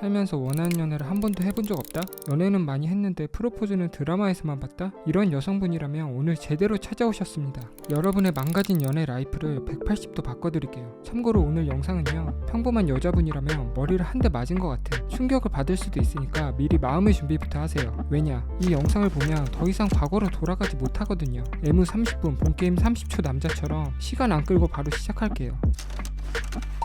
살면서 원하는 연애를 한 번도 해본 적 없다? 연애는 많이 했는데 프로포즈는 드라마에서만 봤다? 이런 여성분이라면 오늘 제대로 찾아오셨습니다. 여러분의 망가진 연애 라이프를 180도 바꿔드릴게요. 참고로 오늘 영상은요, 평범한 여자분이라면 머리를 한 대 맞은 것 같은 충격을 받을 수도 있으니까 미리 마음의 준비부터 하세요. 왜냐? 이 영상을 보면 더 이상 과거로 돌아가지 못하거든요. 애무 30분, 본게임 30초 남자처럼 시간 안 끌고 바로 시작할게요.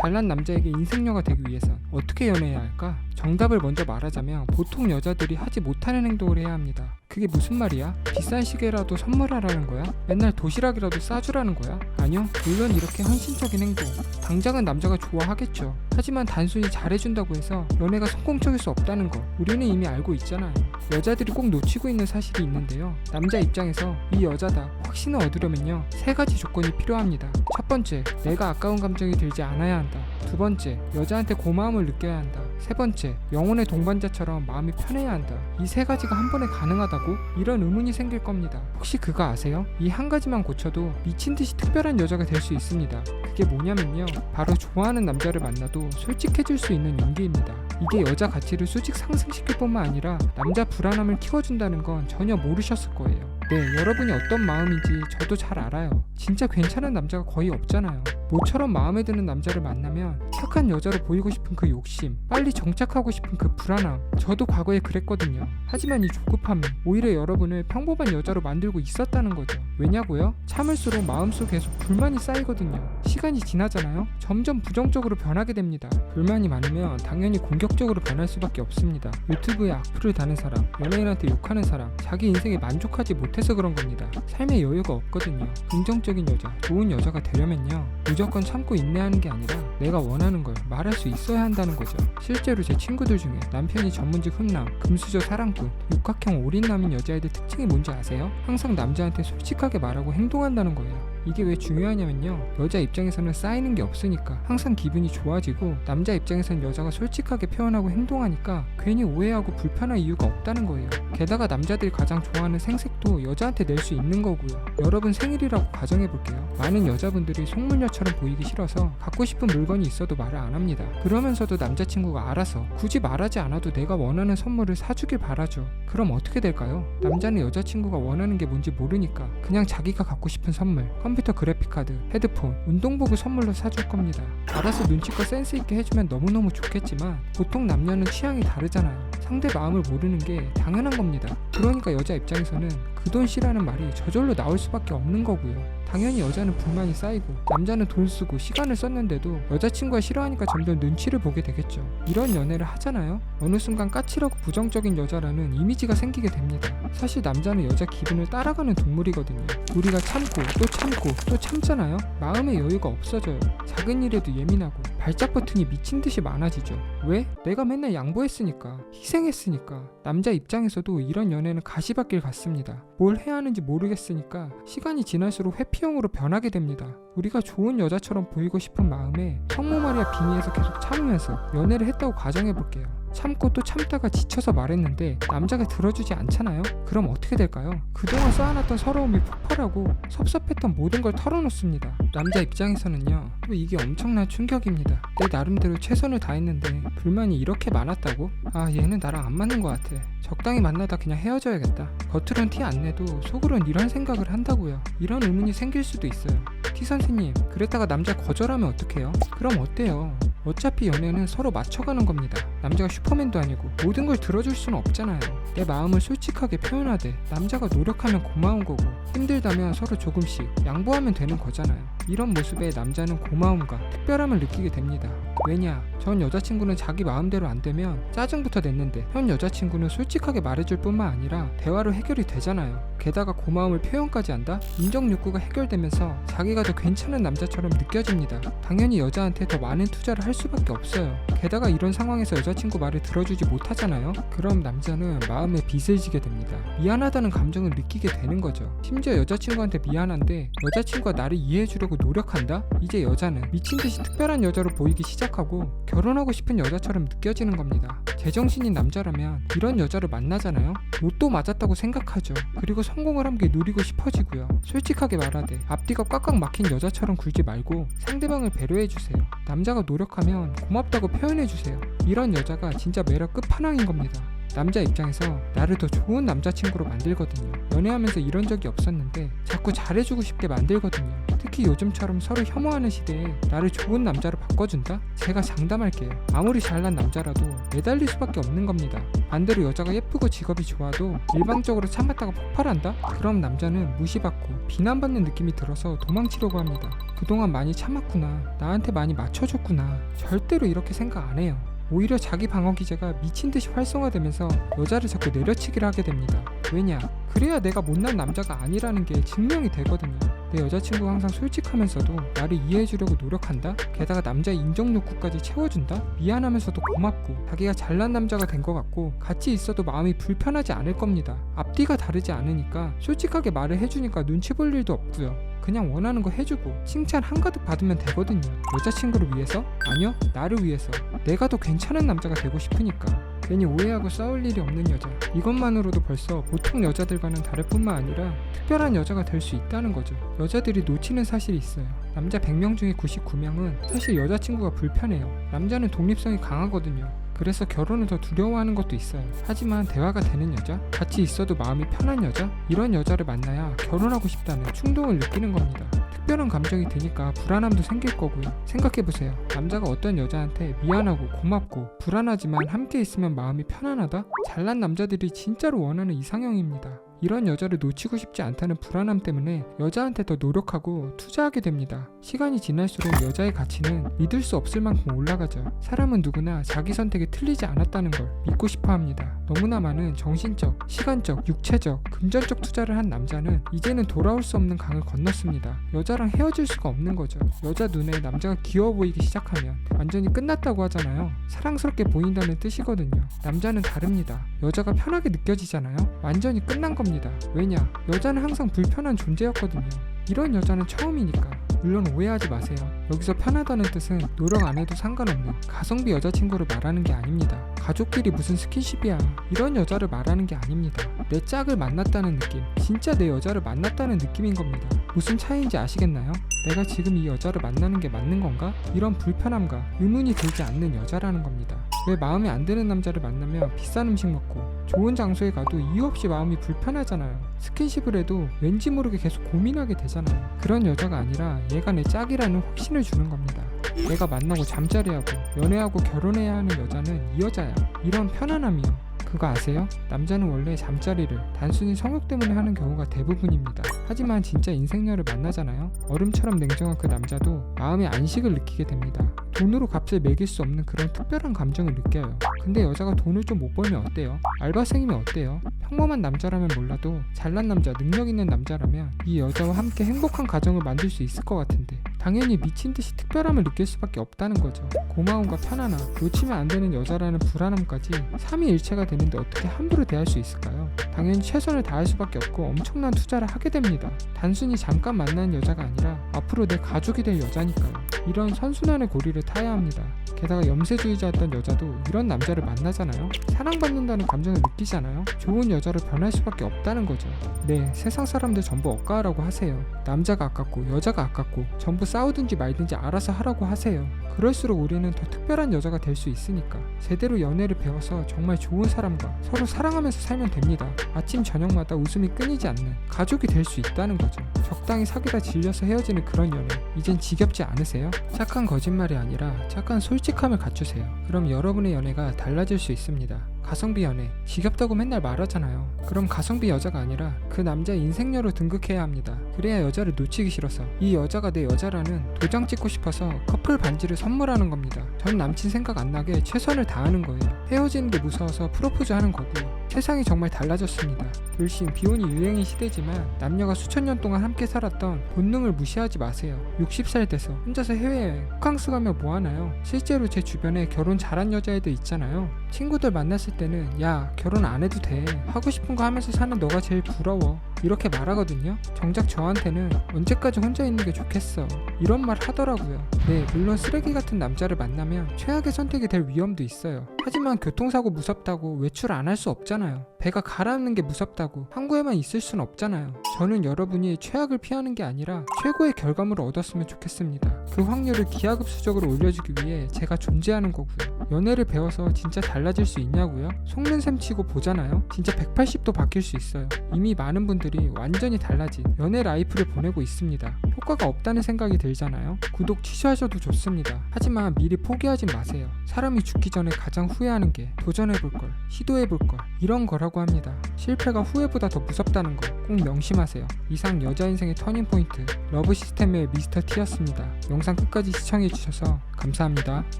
잘난 남자에게 인생녀가 되기 위해선 어떻게 연애해야 할까? 정답을 먼저 말하자면 보통 여자들이 하지 못하는 행동을 해야 합니다. 그게 무슨 말이야? 비싼 시계라도 선물하라는 거야? 맨날 도시락이라도 싸주라는 거야? 아니요, 물론 이렇게 헌신적인 행동. 당장은 남자가 좋아하겠죠. 하지만 단순히 잘해준다고 해서 연애가 성공적일 수 없다는 거 우리는 이미 알고 있잖아요. 여자들이 꼭 놓치고 있는 사실이 있는데요. 남자 입장에서 이 여자다 확신을 얻으려면요 세 가지 조건이 필요합니다. 첫 번째, 내가 아까운 감정이 들지 않아야 한다. 두 번째, 여자한테 고마움을 느껴야 한다. 세 번째, 영혼의 동반자처럼 마음이 편해야 한다. 이 세 가지가 한 번에 가능하다고? 이런 의문이 생길 겁니다. 혹시 그거 아세요? 이 한 가지만 고쳐도 미친 듯이 특별한 여자가 될 수 있습니다. 그게 뭐냐면요. 바로 좋아하는 남자를 만나도 솔직해질 수 있는 용기입니다. 이게 여자 가치를 수직 상승시킬 뿐만 아니라 남자 불안함을 키워준다는 건 전혀 모르셨을 거예요. 네, 여러분이 어떤 마음인지 저도 잘 알아요. 진짜 괜찮은 남자가 거의 없잖아요. 모처럼 마음에 드는 남자를 만나면 착한 여자로 보이고 싶은 그 욕심, 빨리 정착하고 싶은 그 불안함. 저도 과거에 그랬거든요. 하지만 이 조급함이 오히려 여러분을 평범한 여자로 만들고 있었다는 거죠. 왜냐고요? 참을수록 마음속 계속 불만이 쌓이거든요. 시간이 지나잖아요. 점점 부정적으로 변하게 됩니다. 불만이 많으면 당연히 공격적으로 변할 수밖에 없습니다. 유튜브에 악플을 다는 사람, 연예인한테 욕하는 사람, 자기 인생에 만족하지 못해서 그런 겁니다. 삶에 여유가 없거든요. 긍정적인 여자, 좋은 여자가 되려면요. 무조건 참고 인내하는 게 아니라 내가 원하는 걸 말할 수 있어야 한다는 거죠. 실제로 제 친구들 중에 남편이 전문직 훈남, 금수저 사랑꾼, 육각형 올인남인 여자애들 특징이 뭔지 아세요? 항상 남자한테 솔직하게 말하고 행동한다는 거예요. 이게 왜 중요하냐면요. 여자 입장에서는 쌓이는 게 없으니까 항상 기분이 좋아지고 남자 입장에서는 여자가 솔직하게 표현하고 행동하니까 괜히 오해하고 불편할 이유가 없다는 거예요. 게다가 남자들이 가장 좋아하는 생색도 여자한테 낼 수 있는 거고요. 여러분 생일이라고 가정해 볼게요. 많은 여자분들이 속물녀처럼 보이기 싫어서 갖고 싶은 물건이 있어도 말을 안 합니다. 그러면서도 남자친구가 알아서 굳이 말하지 않아도 내가 원하는 선물을 사주길 바라죠. 그럼 어떻게 될까요? 남자는 여자친구가 원하는 게 뭔지 모르니까 그냥 자기가 갖고 싶은 선물, 컴퓨터 그래픽카드, 헤드폰, 운동복을 선물로 사줄 겁니다. 알아서 눈치껏 센스 있게 해주면 너무너무 좋겠지만 보통 남녀는 취향이 다르잖아요. 상대 마음을 모르는 게 당연한 겁니다. 그러니까 여자 입장에서는 그 돈 씨라는 말이 저절로 나올 수밖에 없는 거고요. 당연히 여자는 불만이 쌓이고 남자는 돈 쓰고 시간을 썼는데도 여자친구가 싫어하니까 점점 눈치를 보게 되겠죠. 이런 연애를 하잖아요. 어느 순간 까칠하고 부정적인 여자라는 이미지가 생기게 됩니다. 사실 남자는 여자 기분을 따라가는 동물이거든요. 우리가 참고 또 참고 또 참잖아요. 마음의 여유가 없어져요. 작은 일에도 예민하고 발작 버튼이 미친 듯이 많아지죠. 왜? 내가 맨날 양보했으니까 희생했으니까 남자 입장에서도 이런 연애는 가시밭길 같습니다. 뭘 해야 하는지 모르겠으니까 시간이 지날수록 회피형으로 변하게 됩니다. 우리가 좋은 여자처럼 보이고 싶은 마음에 성모 마리아 빙의해서 계속 참으면서 연애를 했다고 가정해 볼게요. 참고 또 참다가 지쳐서 말했는데 남자가 들어주지 않잖아요? 그럼 어떻게 될까요? 그동안 쌓아놨던 서러움이 폭발하고 섭섭했던 모든 걸 털어놓습니다. 남자 입장에서는요, 또 이게 엄청난 충격입니다. 내 나름대로 최선을 다했는데 불만이 이렇게 많았다고? 아, 얘는 나랑 안 맞는 것 같아. 적당히 만나다 그냥 헤어져야겠다. 겉으론 티 안 내도 속으론 이런 생각을 한다고요. 이런 의문이 생길 수도 있어요. 티 선생님, 그랬다가 남자 거절하면 어떡해요? 그럼 어때요? 어차피 연애는 서로 맞춰가는 겁니다. 남자가 슈퍼맨도 아니고 모든 걸 들어줄 수는 없잖아요. 내 마음을 솔직하게 표현하되 남자가 노력하면 고마운 거고 힘들다면 서로 조금씩 양보하면 되는 거잖아요. 이런 모습에 남자는 고마움과 특별함을 느끼게 됩니다. 왜냐? 전 여자친구는 자기 마음대로 안 되면 짜증부터 냈는데 현 여자친구는 솔직하게 말해줄 뿐만 아니라 대화로 해결이 되잖아요. 게다가 고마움을 표현까지 한다? 인정 욕구가 해결되면서 자기가 더 괜찮은 남자처럼 느껴집니다. 당연히 여자한테 더 많은 투자를 할 수밖에 없어요. 게다가 이런 상황에서 여자친구 말을 들어주지 못하잖아요. 그럼 남자는 마음에 빚을 지게 됩니다. 미안하다는 감정을 느끼게 되는 거죠. 심지어 여자친구한테 미안한데 여자친구가 나를 이해해주려고 노력한다? 이제 여자는 미친 듯이 특별한 여자로 보이기 시작하고 결혼하고 싶은 여자처럼 느껴지는 겁니다. 제정신인 남자라면 이런 여자를 만나잖아요. 로또 맞았다고 생각하죠. 그리고 성공을 함께 누리고 싶어지고요. 솔직하게 말하되 앞뒤가 꽉꽉 막힌 여자처럼 굴지 말고 상대방을 배려해주세요. 남자가 노력하면 고맙다고 표현해주세요. 이런 여자가 진짜 매력 끝판왕인 겁니다. 남자 입장에서 나를 더 좋은 남자친구로 만들거든요. 연애하면서 이런 적이 없었는데 자꾸 잘해주고 싶게 만들거든요. 특히 요즘처럼 서로 혐오하는 시대에 나를 좋은 남자로 바꿔준다? 제가 장담할게요. 아무리 잘난 남자라도 매달릴 수밖에 없는 겁니다. 반대로 여자가 예쁘고 직업이 좋아도 일방적으로 참았다가 폭발한다? 그럼 남자는 무시받고 비난받는 느낌이 들어서 도망치려고 합니다. 그동안 많이 참았구나. 나한테 많이 맞춰줬구나. 절대로 이렇게 생각 안 해요. 오히려 자기 방어 기제가 미친 듯이 활성화되면서 여자를 자꾸 내려치기를 하게 됩니다. 왜냐? 그래야 내가 못난 남자가 아니라는 게 증명이 되거든요. 내 여자친구가 항상 솔직하면서도 나를 이해해주려고 노력한다? 게다가 남자 인정 욕구까지 채워준다? 미안하면서도 고맙고 자기가 잘난 남자가 된 것 같고 같이 있어도 마음이 불편하지 않을 겁니다. 앞뒤가 다르지 않으니까 솔직하게 말을 해주니까 눈치 볼 일도 없고요. 그냥 원하는 거 해주고 칭찬 한가득 받으면 되거든요. 여자친구를 위해서? 아니요, 나를 위해서. 내가 더 괜찮은 남자가 되고 싶으니까. 괜히 오해하고 싸울 일이 없는 여자. 이것만으로도 벌써 보통 여자들과는 다를 뿐만 아니라 특별한 여자가 될 수 있다는 거죠. 여자들이 놓치는 사실이 있어요. 남자 100명 중에 99명은 사실 여자친구가 불편해요. 남자는 독립성이 강하거든요. 그래서 결혼을 더 두려워하는 것도 있어요. 하지만 대화가 되는 여자, 같이 있어도 마음이 편한 여자, 이런 여자를 만나야 결혼하고 싶다는 충동을 느끼는 겁니다. 특별한 감정이 드니까 불안함도 생길 거고요. 생각해보세요. 남자가 어떤 여자한테 미안하고 고맙고 불안하지만 함께 있으면 마음이 편안하다? 잘난 남자들이 진짜로 원하는 이상형입니다. 이런 여자를 놓치고 싶지 않다는 불안함 때문에 여자한테 더 노력하고 투자하게 됩니다. 시간이 지날수록 여자의 가치는 믿을 수 없을 만큼 올라가죠. 사람은 누구나 자기 선택이 틀리지 않았다는 걸 믿고 싶어 합니다. 너무나 많은 정신적, 시간적, 육체적, 금전적 투자를 한 남자는 이제는 돌아올 수 없는 강을 건넜습니다. 여자랑 헤어질 수가 없는 거죠. 여자 눈에 남자가 귀여워 보이기 시작하면 완전히 끝났다고 하잖아요. 사랑스럽게 보인다는 뜻이거든요. 남자는 다릅니다. 여자가 편하게 느껴지잖아요. 완전히 끝난 겁니다. 왜냐? 여자는 항상 불편한 존재였거든요. 이런 여자는 처음이니까. 물론 오해하지 마세요. 여기서 편하다는 뜻은 노력 안 해도 상관없는 가성비 여자친구를 말하는 게 아닙니다. 가족끼리 무슨 스킨십이야. 이런 여자를 말하는 게 아닙니다. 내 짝을 만났다는 느낌. 진짜 내 여자를 만났다는 느낌인 겁니다. 무슨 차이인지 아시겠나요? 내가 지금 이 여자를 만나는 게 맞는 건가? 이런 불편함과 의문이 들지 않는 여자라는 겁니다. 왜 마음에 안 드는 남자를 만나면 비싼 음식 먹고 좋은 장소에 가도 이유 없이 마음이 불편하잖아요. 스킨십을 해도 왠지 모르게 계속 고민하게 되잖아요. 그런 여자가 아니라 얘가 내 짝이라는 확신을 주는 겁니다. 내가 만나고 잠자리하고 연애하고 결혼해야 하는 여자는 이 여자야. 이런 편안함이요. 그거 아세요? 남자는 원래 잠자리를 단순히 성욕 때문에 하는 경우가 대부분입니다. 하지만 진짜 인생녀를 만나잖아요. 얼음처럼 냉정한 그 남자도 마음의 안식을 느끼게 됩니다. 돈으로 값을 매길 수 없는 그런 특별한 감정을 느껴요. 근데 여자가 돈을 좀 못 벌면 어때요? 알바생이면 어때요? 평범한 남자라면 몰라도 잘난 남자, 능력 있는 남자라면 이 여자와 함께 행복한 가정을 만들 수 있을 것 같은데 당연히 미친 듯이 특별함을 느낄 수밖에 없다는 거죠. 고마움과 편안함, 놓치면 안 되는 여자라는 불안함까지 삼위일체가 되는데 어떻게 함부로 대할 수 있을까요? 당연히 최선을 다할 수밖에 없고 엄청난 투자를 하게 됩니다. 단순히 잠깐 만나는 여자가 아니라 앞으로 내 가족이 될 여자니까요. 이런 선순환의 고리를 타야 합니다. 게다가 염세주의자였던 여자도 이런 남자를 만나잖아요. 사랑받는다는 감정을 느끼잖아요. 좋은 여자로 변할 수밖에 없다는 거죠. 네, 세상 사람들 전부 억까하라고 하세요. 남자가 아깝고 여자가 아깝고 전부 싸 우든지 말든지 알아서 하라고 하세요. 그럴수록 우리는 더 특별한 여자가 될 수 있으니까 제대로 연애를 배워서 정말 좋은 사람과 서로 사랑하면서 살면 됩니다. 아침 저녁마다 웃음이 끊이지 않는 가족이 될 수 있다는 거죠. 적당히 사귀다 질려서 헤어지는 그런 연애 이젠 지겹지 않으세요? 착한 거짓말이 아니라 착한 솔직함을 갖추세요. 그럼 여러분의 연애가 달라질 수 있습니다. 가성비 연애 지겹다고 맨날 말하잖아요. 그럼 가성비 여자가 아니라 그 남자 인생녀로 등극해야 합니다. 그래야 여자를 놓치기 싫어서 이 여자가 내 여자라는 도장 찍고 싶어서 커플 반지를 선물하는 겁니다. 전 남친 생각 안 나게 최선을 다하는 거예요. 헤어지는 게 무서워서 프로포즈 하는 거고요. 세상이 정말 달라졌습니다. 돌싱 비혼이 유행인 시대지만 남녀가 수천 년 동안 함께 살았던 본능을 무시하지 마세요. 60살 돼서 혼자서 해외여행, 호캉스 가면 뭐하나요? 실제로 제 주변에 결혼 잘한 여자애들 있잖아요. 친구들 만났을 때는 야 결혼 안 해도 돼 하고 싶은 거 하면서 사는 너가 제일 부러워 이렇게 말하거든요. 정작 저한테는 언제까지 혼자 있는 게 좋겠어. 이런 말 하더라고요. 네, 물론 쓰레기 같은 남자를 만나면 최악의 선택이 될 위험도 있어요. 하지만 교통사고 무섭다고 외출 안 할 수 없잖아요. 배가 가라앉는 게 무섭다고 항구에만 있을 순 없잖아요. 저는 여러분이 최악을 피하는 게 아니라 최고의 결과물을 얻었으면 좋겠습니다. 그 확률을 기하급수적으로 올려주기 위해 제가 존재하는 거고요. 연애를 배워서 진짜 달라질 수 있냐고요? 속는 셈 치고 보잖아요. 진짜 180도 바뀔 수 있어요. 이미 많은 분들이 완전히 달라진 연애 라이프를 보내고 있습니다. 효과가 없다는 생각이 들잖아요. 구독 취소하셔도 좋습니다. 하지만 미리 포기하지 마세요. 사람이 죽기 전에 가장 후회하는 게 도전해볼 걸, 시도해볼 걸, 이런 거라 고 합니다. 실패가 후회보다 더 무섭다는 거 꼭 명심하세요. 이상 여자 인생의 터닝 포인트 러브 시스템의 미스터 T였습니다. 영상 끝까지 시청해주셔서 감사합니다.